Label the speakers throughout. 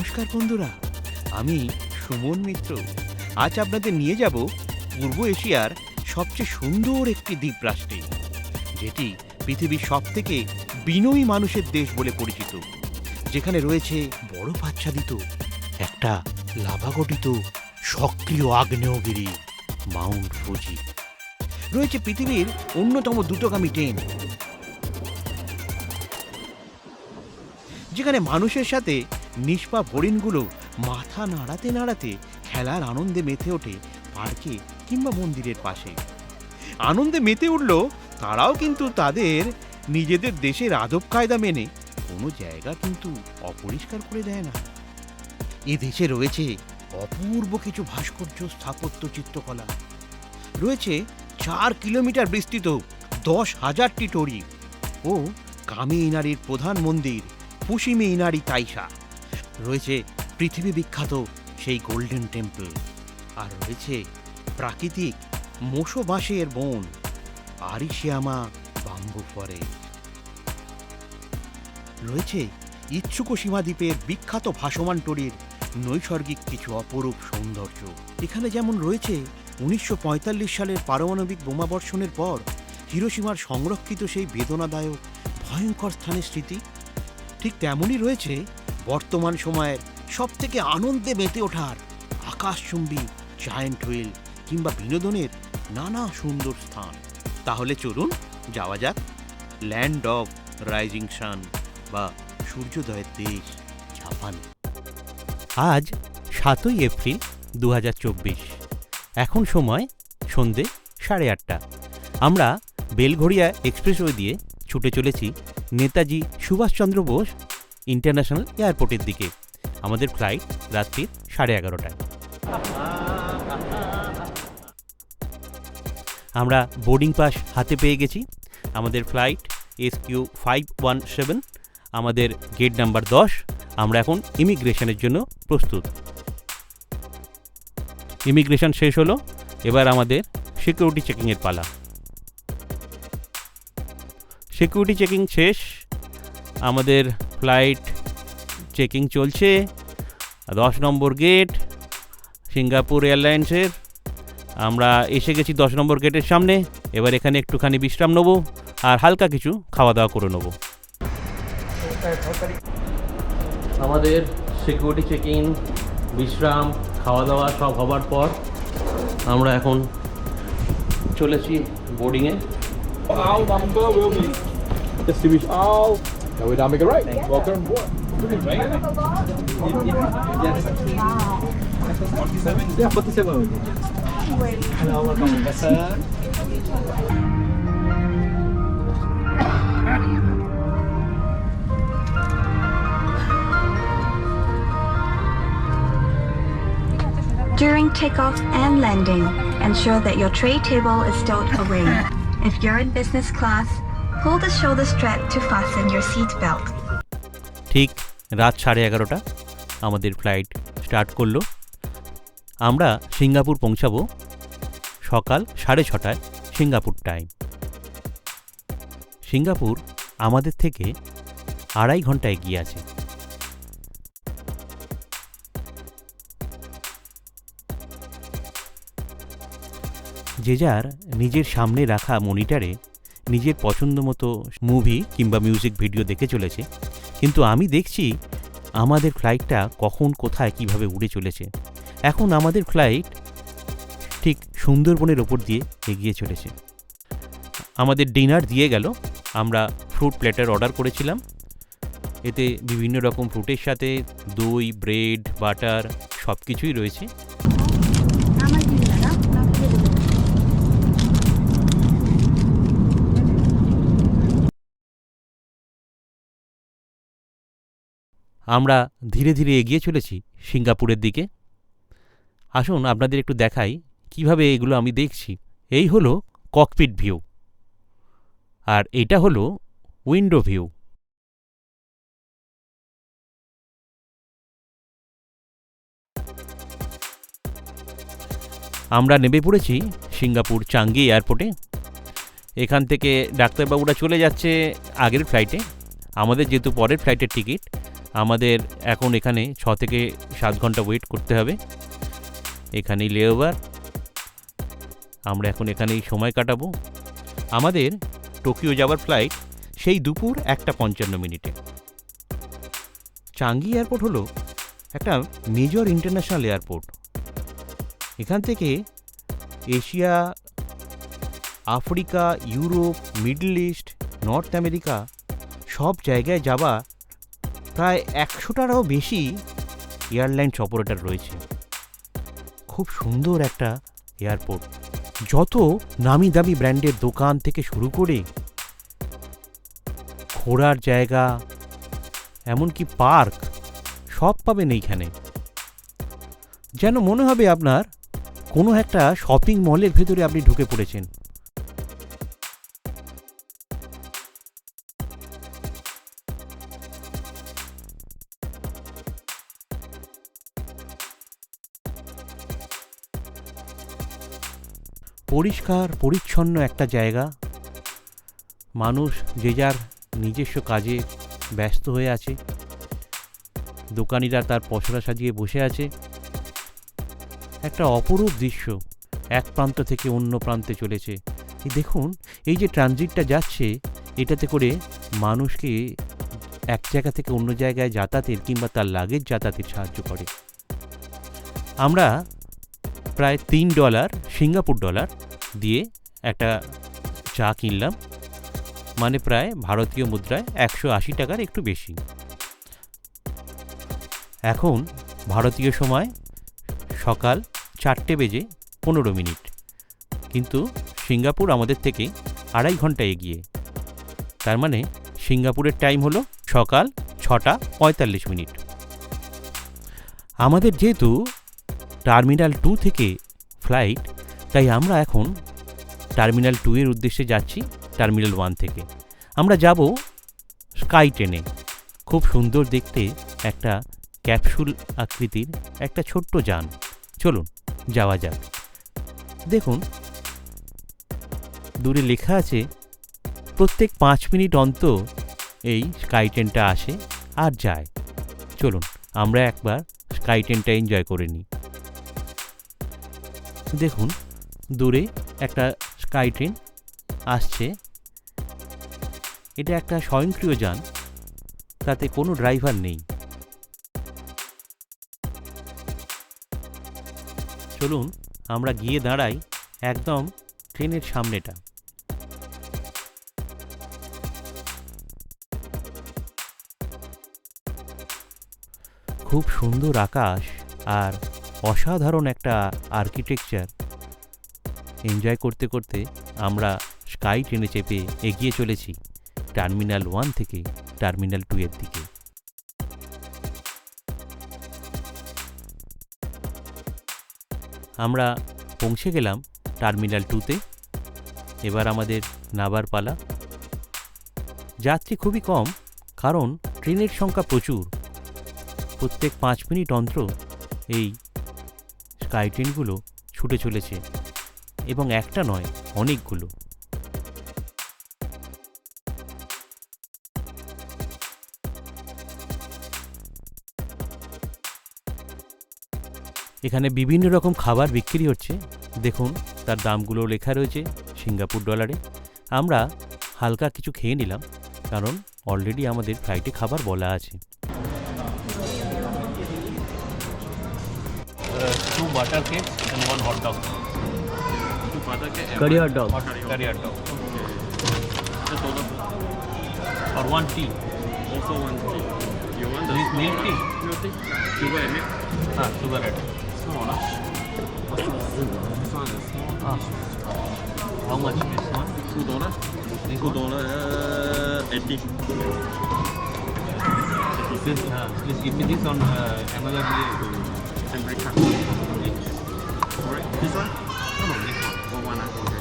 Speaker 1: নমস্কার বন্ধুরা, আমি সুমন মিত্র। আজ আপনাদের নিয়ে যাব পূর্ব এশিয়ার সবচেয়ে সুন্দর একটি দ্বীপরাষ্ট্রে, যেটি পৃথিবীর সবথেকে বিনয়ী মানুষের দেশ বলে পরিচিত। যেখানে রয়েছে বড় আচ্ছাদিত একটা লাভাগঠিত, সক্রিয় আগ্নেয়গিরি, মাউন্ট ফুজি। রয়েছে পৃথিবীর অন্যতম দ্রুতগামী ট্রেন যেখানে মানুষের সাথে নিষ্পাপ হরিণগুলো মাথা নাড়াতে নাড়াতে খেলার আনন্দে মেতে ওঠে পার্কে কিংবা মন্দিরের পাশে। আনন্দে মেতে উঠল, তারাও কিন্তু তাদের নিজেদের দেশের আদব কায়দা মেনে। কোনো জায়গা কিন্তু অপরিষ্কার করে দেয় না। এ দেশে রয়েছে অপূর্ব কিছু ভাস্কর্য স্থাপত্য চিত্রকলা। রয়েছে চার কিলোমিটার বিস্তৃত দশ হাজারটি টরি ও কামি ইনারির প্রধান মন্দির পুশিমি ইনারি তাইসা রয়েছে পৃথিবী বিখ্যাত সেই গোল্ডেন টেম্পল, আর রয়েছে প্রাকৃতিক মোশো বাঁশের বন, আরিশিয়ামা বাম্বু ফরেস্ট। রয়েছে ইচ্ছুকোসীমা দ্বীপের বিখ্যাত ভাসমান টরির নৈসর্গিক কিছু অপরূপ সৌন্দর্য। এখানে যেমন রয়েছে উনিশশো পঁয়তাল্লিশ সালের পারমাণবিক বোমাবর্ষণের পর হিরোসীমার সংরক্ষিত সেই বেদনাদায়ক, ভয়ঙ্কর স্থানের স্মৃতি, ঠিক তেমনই রয়েছে বর্তমান সময়ের সবথেকে আনন্দে মেতে ওঠার আকাশচুম্বী জায়েন্ট হুইল কিংবা বিনোদনের নানা সুন্দর স্থান। তাহলে চলুন যাওয়া যাক। ল্যান্ড অফ রাইজিং সান বা সূর্যোদয়ের দেশ, জাপান। আজ সাতই এপ্রিল দু হাজার চব্বিশ। এখন সময় সন্ধে সাড়ে আটটা। আমরা বেলঘড়িয়া এক্সপ্রেসওয়ে দিয়ে ছুটে চলেছি নেতাজি সুভাষচন্দ্র বোস ইন্টারন্যাশনাল এয়ারপোর্টের দিকে। আমাদের ফ্লাইট রাত্রি সাড়ে এগারোটায়। আমরা বোর্ডিং পাস হাতে পেয়ে গেছি। আমাদের flight S Q five one seven, আমাদের গেট নাম্বার দশ। আমরা এখন ইমিগ্রেশনের জন্য প্রস্তুত। ইমিগ্রেশন শেষ হলো। এবার আমাদের সিকিউরিটি চেকিংয়ের পালা। সিকিউরিটি চেকিং শেষ। আমাদের ফ্লাইট চেকিং চলছে। দশ নম্বর গেট সিঙ্গাপুর এয়ারলাইন্সের। আমরা এসে গেছি দশ নম্বর গেটের সামনে। এবার এখানে একটুখানি বিশ্রাম নেব আর হালকা কিছু খাওয়া দাওয়া করে নেব। আমাদের সিকিউরিটি চেকিং বিশ্রাম খাওয়া দাওয়া সব হবার পর আমরা এখন চলেছি বোর্ডিংয়ে
Speaker 2: Our number will be distinguished all. Now we now make it right. Welcome aboard. Yeah, 47. Hello, welcome, sir.
Speaker 3: During takeoff and landing, ensure that your tray table is stowed away. If you're in business class, pull the shoulder strap to fasten your seat belt.
Speaker 1: ঠিক রাত সাড়ে এগারোটা। আমাদের flight start করল। আমরা Singapore পৌঁছাবো সকাল সাড়ে ছটায় সিঙ্গাপুর টাইম সিঙ্গাপুর আমাদের থেকে আড়াই ঘণ্টা এগিয়ে আছে। যে যার নিজের সামনে রাখা মনিটরে নিজের পছন্দ মতো মুভি কিংবা মিউজিক ভিডিও দেখে চলেছে। কিন্তু আমি দেখছি আমাদের ফ্লাইটটা কখন, কোথায়, কীভাবে উড়ে চলেছে। এখন আমাদের ফ্লাইট ঠিক সুন্দরবনের ওপর দিয়ে এগিয়ে চলেছে। আমাদের ডিনার দিয়ে গেল। আমরা ফ্রুট প্লেটার অর্ডার করেছিলাম। এতে বিভিন্ন রকম ফ্রুটের সাথে দই ব্রেড বাটার সব কিছুই রয়েছে। আমরা ধীরে ধীরে এগিয়ে চলেছি সিঙ্গাপুরের দিকে। আসুন আপনাদের একটু দেখাই কীভাবে এগুলো আমি দেখছি। এই হলো ককপিট ভিউ। আর এটা হলো উইন্ডো ভিউ। আমরা নেমে পড়েছি সিঙ্গাপুর চাঙ্গি এয়ারপোর্টে। এখান থেকে ডাক্তারবাবুরা চলে যাচ্ছে আগের ফ্লাইটে। আমাদের যেহেতু পরের ফ্লাইটের টিকিট আমাদের এখন এখানে ছ থেকে সাত ঘণ্টা ওয়েট করতে হবে। এখানেই লেওভার আমরা এখন এখানেই সময় কাটাবো। আমাদের টোকিও যাওয়ার ফ্লাইট সেই দুপুর একটা পঞ্চান্ন মিনিটে। চাঙ্গি এয়ারপোর্ট হলো একটা মেজর ইন্টারন্যাশনাল এয়ারপোর্ট এখান থেকে Asia, Africa, Europe Middle East North America সব জায়গায় যাওয়া প্রায় একশোটারও বেশি এয়ারলাইন্স অপারেটর রয়েছে। খুব সুন্দর একটা এয়ারপোর্ট। যত নামি দামি ব্র্যান্ডের দোকান থেকে শুরু করে ঘোরার জায়গা, এমনকি পার্ক, সব পাবেন এইখানে। যেন মনে হবে আপনার, কোনো একটা শপিং মলের ভেতরে আপনি ঢুকে পড়েছেন। পরিষ্কার, পরিচ্ছন্ন একটা জায়গা। মানুষ যে যার নিজস্ব কাজে ব্যস্ত হয়ে আছে। দোকানিরা তার পসরা সাজিয়ে বসে আছে। একটা অপরূপ দৃশ্য এক প্রান্ত থেকে অন্য প্রান্তে চলেছে। দেখুন, এই যে ট্রানজিটটা যাচ্ছে, এটাতে করে মানুষকে এক জায়গা থেকে অন্য জায়গায় যাতায়াতের কিংবা তার লাগেজ যাতায়াতের সাহায্য করে। আমরা প্রায় তিন ডলার, সিঙ্গাপুর ডলার দিয়ে একটা চা কিনলাম। মানে প্রায় ভারতীয় মুদ্রায় একশো আশি টাকার একটু বেশি। এখন ভারতীয় সময় সকাল চারটে বেজে পনেরো মিনিট। কিন্তু সিঙ্গাপুর আমাদের থেকে আড়াই ঘণ্টা এগিয়ে। তার মানে সিঙ্গাপুরের টাইম হলো সকাল ছটা পঁয়তাল্লিশ মিনিট। আমাদের যেহেতু টার্মিনাল টু থেকে ফ্লাইট তাই আমরা এখন টার্মিনাল টু এর উদ্দেশ্যে যাচ্ছি, টার্মিনাল ওয়ান থেকে। আমরা যাব স্কাই ট্রেনে। খুব সুন্দর দেখতে একটা ক্যাপসুল আকৃতির একটা ছোট্ট যান। চলুন, যাওয়া যাক। দেখুন, দূরে লেখা আছে, প্রত্যেক পাঁচ মিনিট অন্তর এই স্কাই ট্রেনটা আসে আর যায়। চলুন, আমরা একবার স্কাই ট্রেনটা এনজয় করে নিই। দেখুন দূরে একটা স্কাই ট্রেন আসছে। এটা একটা স্বয়ংক্রিয় যান, তাতে কোনো ড্রাইভার নেই। চলুন, আমরা গিয়ে দাঁড়াই একদম ট্রেনের সামনেটা। খুব সুন্দর আকাশ আর অসাধারণ একটা আর্কিটেকচার। এনজয় করতে করতে আমরা স্কাই ট্রেনে চেপে এগিয়ে চলেছি টার্মিনাল ওয়ান থেকে টার্মিনাল টু এর দিকে। আমরা পৌঁছে গেলাম টার্মিনাল টুতে এবার আমাদের নাবার পালা। যাত্রী খুবই কম, কারণ ট্রেনের সংখ্যা প্রচুর। প্রত্যেক পাঁচ মিনিট অন্তর এই স্কাই ট্রেনগুলো ছুটে চলেছে। এবং একটা নয়, অনেকগুলো। এখানে বিভিন্ন রকম খাবার বিক্রি হচ্ছে। দেখুন, তার দামগুলো লেখা রয়েছে সিঙ্গাপুর ডলারে। আমরা হালকা কিছু খেয়ে নিলাম, কারণ অলরেডি আমাদের ফ্লাইটে খাবার বলা আছে। Two butter cake one hot dog.
Speaker 4: हुआ था कि
Speaker 1: कड़ी हॉट डॉग कड़ी हॉट डॉग
Speaker 4: और one tea also one tea
Speaker 1: you want this
Speaker 4: milk tea milk tea sugar
Speaker 1: in it हाँ
Speaker 4: sugar add small this one is small
Speaker 1: how much is this one
Speaker 4: two dollar
Speaker 1: this
Speaker 4: two dollar uh, eighty
Speaker 1: This, uh, please give me this on uh, another day.
Speaker 4: American. Alright, this one.
Speaker 1: no, this one.
Speaker 4: Oh, one. Okay.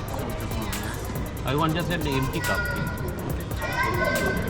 Speaker 1: I want just an empty cup. Okay.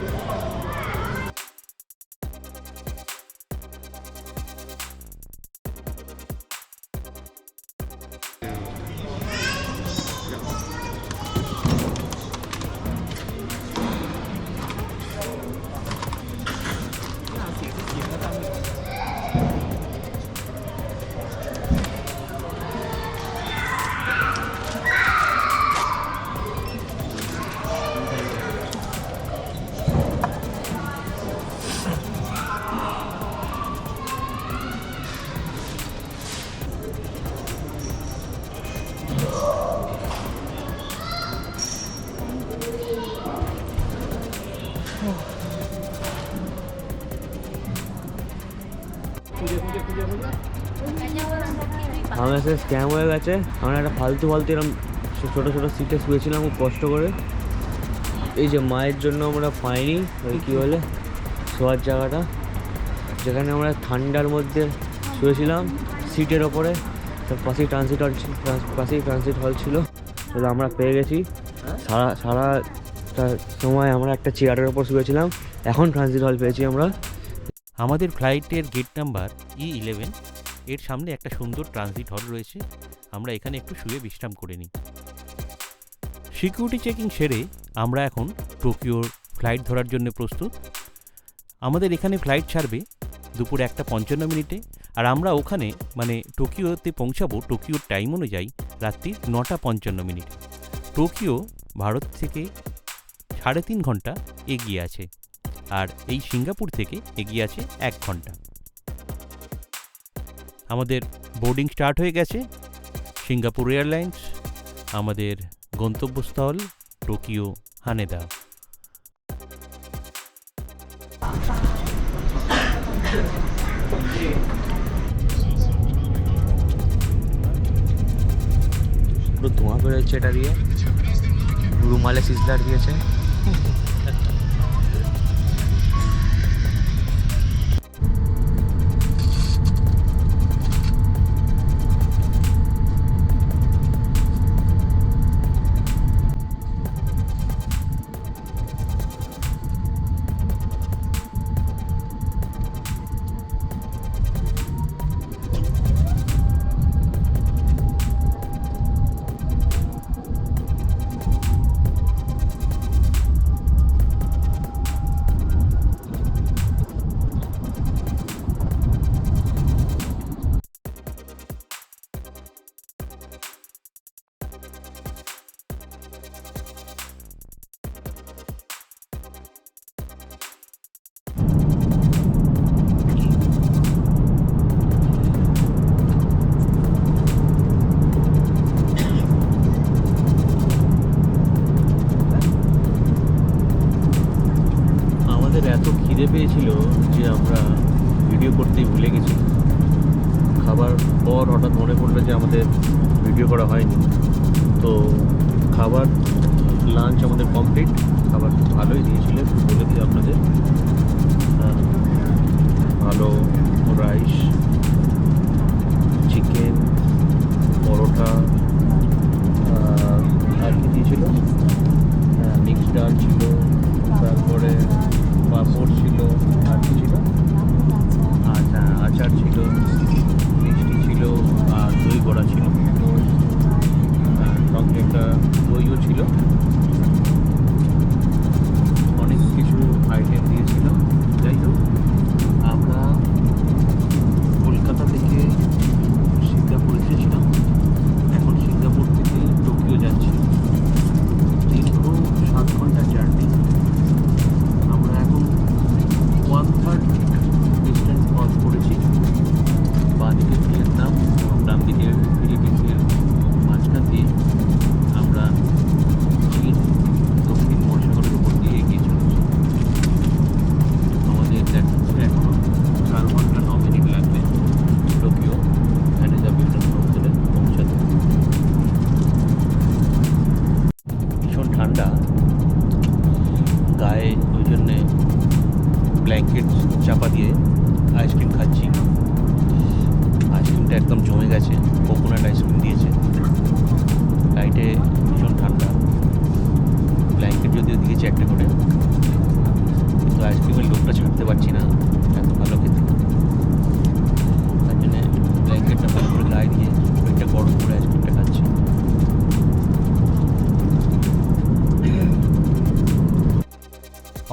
Speaker 5: আমার scam হয়ে গেছে। আমরা একটা ফালতু ফালতু এরকম ছোটো ছোটো সিটে শুয়েছিলাম খুব কষ্ট করে। এই যে মায়ের জন্য আমরা পাইনি ওই কী বলে শোয়ার জায়গাটা। যেখানে আমরা ঠান্ডার মধ্যে শুয়েছিলাম সিটের ওপরে। তার পাশেই ট্রানজিট হল ছিল পাশেই ট্রানজিট হল ছিল। তো আমরা পেয়ে গেছি। সারা সারা সময় আমরা একটা চেয়ারের ওপর শুয়েছিলাম। এখন ট্রানজিট হল পেয়েছি আমরা।
Speaker 1: আমাদের ফ্লাইটের গেট নাম্বার ই ইলেভেন এর সামনে একটা সুন্দর ট্রানজিট হল রয়েছে। আমরা এখানে একটু শুয়ে বিশ্রাম করে নিই। সিকিউরিটি চেকিং সেরে আমরা এখন টোকিওর ফ্লাইট ধরার জন্য প্রস্তুত। আমাদের এখানে ফ্লাইট ছাড়বে দুপুর একটা পঞ্চান্ন মিনিটে আর আমরা ওখানে মানে টোকিওতে পৌঁছাবো টোকিওর টাইম অনুযায়ী রাত্রি নটা পঞ্চান্ন মিনিট। টোকিও ভারত থেকে সাড়ে তিন ঘণ্টা এগিয়ে আছে। আর এই সিঙ্গাপুর থেকে এগিয়ে আছে এক ঘণ্টা। আমাদের বোর্ডিং স্টার্ট হয়ে গেছে। সিঙ্গাপুর এয়ারলাইন্স, আমাদের গন্তব্যস্থল, টোকিও, হানেদা।
Speaker 5: পুরো ধোঁয়া বেরোচ্ছে এটা দিয়ে। রুমালে সিজলার দিয়েছে।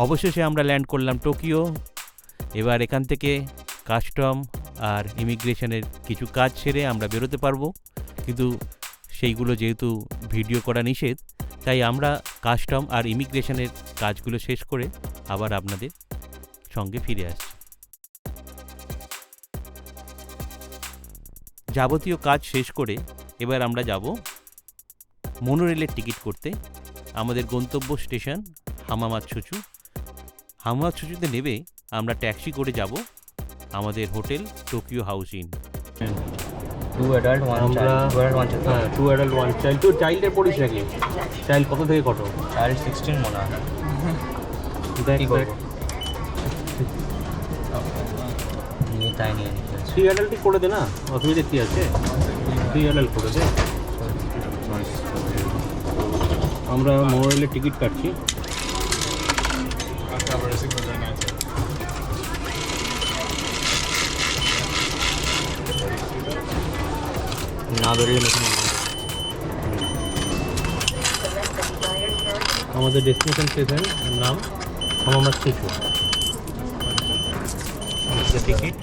Speaker 1: অবশেষে আমরা ল্যান্ড করলাম টোকিও। এবার এখান থেকে কাস্টম আর ইমিগ্রেশনের কিছু কাজ সেরে আমরা বেরোতে পারব। কিন্তু সেইগুলো যেহেতু ভিডিও করা নিষেধ, তাই আমরা কাস্টম আর ইমিগ্রেশনের কাজগুলো শেষ করে আবার আপনাদের সঙ্গে ফিরে আসছি। যাবতীয় কাজ শেষ করে এবার আমরা যাব মোনোরেলের টিকিট করতে। আমাদের গন্তব্য স্টেশন হামামাতসুচু হামামাতসুচুতে নেবে আমরা ট্যাক্সি করে যাব আমাদের hotel Tokyo house inn.
Speaker 6: Two adult one
Speaker 5: আমরা
Speaker 6: two adult one
Speaker 5: two adult one child তুই চাইল্ডে পড়িস নাকি চাইল্ড কত থেকে কত?
Speaker 6: চাইল্ড সিক্সটিন মনে হয়। নিয়ে তাই নিয়ে নিতে হচ্ছে।
Speaker 5: থ্রি অ্যাডাল্টই করে দে না অসুবিধা কি আছে? থ্রি অ্যাডাল্ট করে দে। আমরা মোবাইলের টিকিট কাটছি।
Speaker 6: নতুন
Speaker 5: আমাদের ডেস্টিনেশন স্টেশন নাম হামামার শিশু
Speaker 6: টিকিট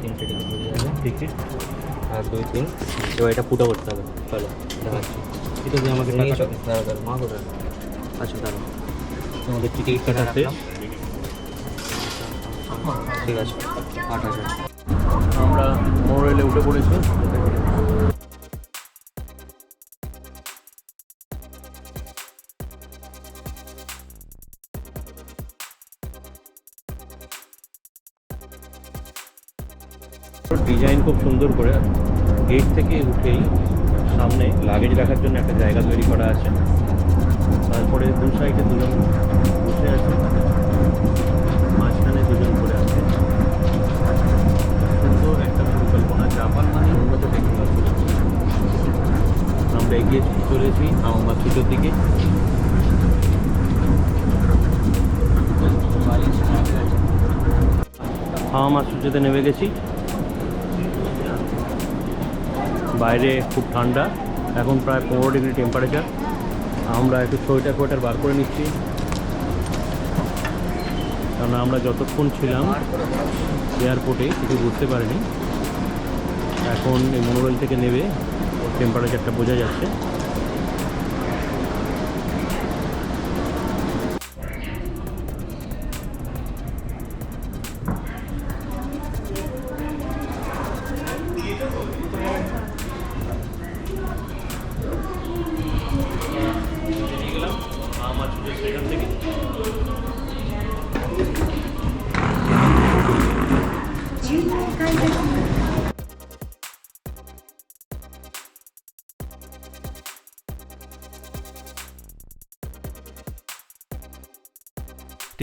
Speaker 6: তিনটে টিকিট এক দুই তিন। এবার এটা ফুটো করতে হবে। চলো দেখাচ্ছি।
Speaker 5: এটা দিয়ে
Speaker 6: এসো। দাঁড়াও দাঁড়াও মা কোথায়? আচ্ছা দাঁড়াও।
Speaker 5: আমাদের টিকিট কাটা শেষ
Speaker 6: ঠিক আছে আট হাজার
Speaker 5: আমরা মোবাইলে উঠে পড়েছি।
Speaker 1: চলেছি আমার ছুটোর দিকে। হাওয়া মাছ সূর্যতে নেমে গেছি। বাইরে খুব ঠান্ডা, এখন প্রায় পনেরো ডিগ্রি টেম্পারেচার আমরা একটু সোয়েটার ফোয়েটার বার করে নিচ্ছি। কারণ আমরা যতক্ষণ ছিলাম এয়ারপোর্টে, কিছু বুঝতে পারিনি। এখন এই মনোরেল থেকে নেবে টেম্পারেচারটা বোঝা যাচ্ছে।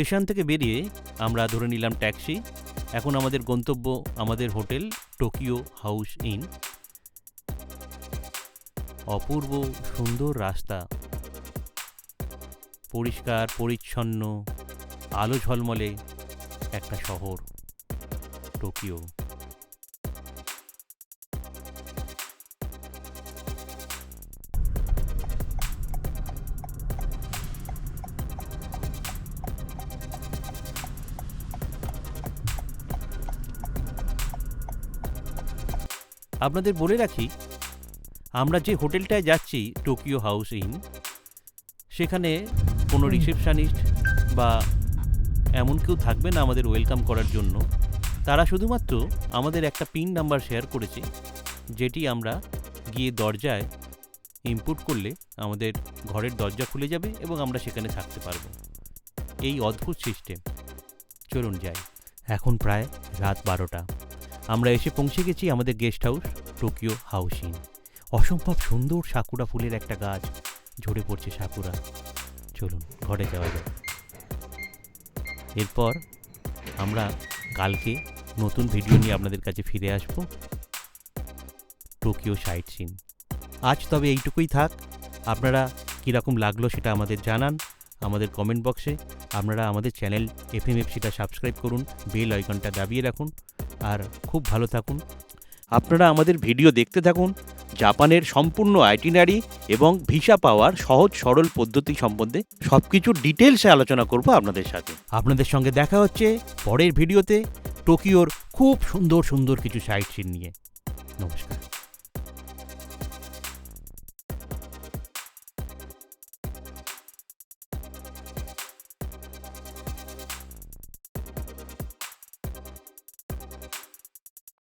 Speaker 1: স্টেশন থেকে বেরিয়ে আমরা ধরে নিলাম ট্যাক্সি। এখন আমাদের গন্তব্য আমাদের হোটেল, টোকিও হাউস ইন। অপূর্ব সুন্দর রাস্তা। পরিষ্কার, পরিচ্ছন্ন, আলো ঝলমলে একটা শহর, টোকিও। আপনাদের বলে রাখি আমরা যে হোটেলটায় যাচ্ছি টোকিও হাউস ইন সেখানে কোনো রিসেপশানিস্ট বা এমন কেউ থাকবে না আমাদের ওয়েলকাম করার জন্য। তারা শুধুমাত্র আমাদের একটা পিন নাম্বার শেয়ার করেছে যেটি আমরা গিয়ে দরজায় ইনপুট করলে আমাদের ঘরের দরজা খুলে যাবে এবং আমরা সেখানে থাকতে পারব। এই অদ্ভুত সিস্টেম। চলুন যাই। এখন প্রায় রাত বারোটা। আমরা এসে পৌঁছে গেছি আমাদের গেস্ট হাউস টোকিও হাউসিং অসম্ভব সুন্দর সাকুরা ফুলের একটা গাছ, ঝরে পড়ছে সাকুরা। চলুন, ঘরে যাওয়া যাক। এরপর আমরা কালকে নতুন ভিডিও নিয়ে আপনাদের কাছে ফিরে আসব টোকিও সাইট সিন আজ তবে এইটুকুই থাক। আপনারা কীরকম লাগল সেটা আমাদের জানান, আমাদের কমেন্ট বক্সে আপনারা আমাদের চ্যানেল এফ এম এফসিটা সাবস্ক্রাইব করুন বেল আইকনটা দাবিয়ে রাখুন। আর খুব ভালো থাকুন। আপনারা আমাদের ভিডিও দেখতে থাকুন, জাপানের সম্পূর্ণ আইটিনারি এবং ভিসা পাওয়ার সহজ সরল পদ্ধতি সম্বন্ধে সব কিছু ডিটেলসে আলোচনা করব আপনাদের সাথে। আপনাদের সঙ্গে দেখা হচ্ছে পরের ভিডিওতে, টোকিওর খুব সুন্দর সুন্দর কিছু সাইট সিন নিয়ে। নমস্কার।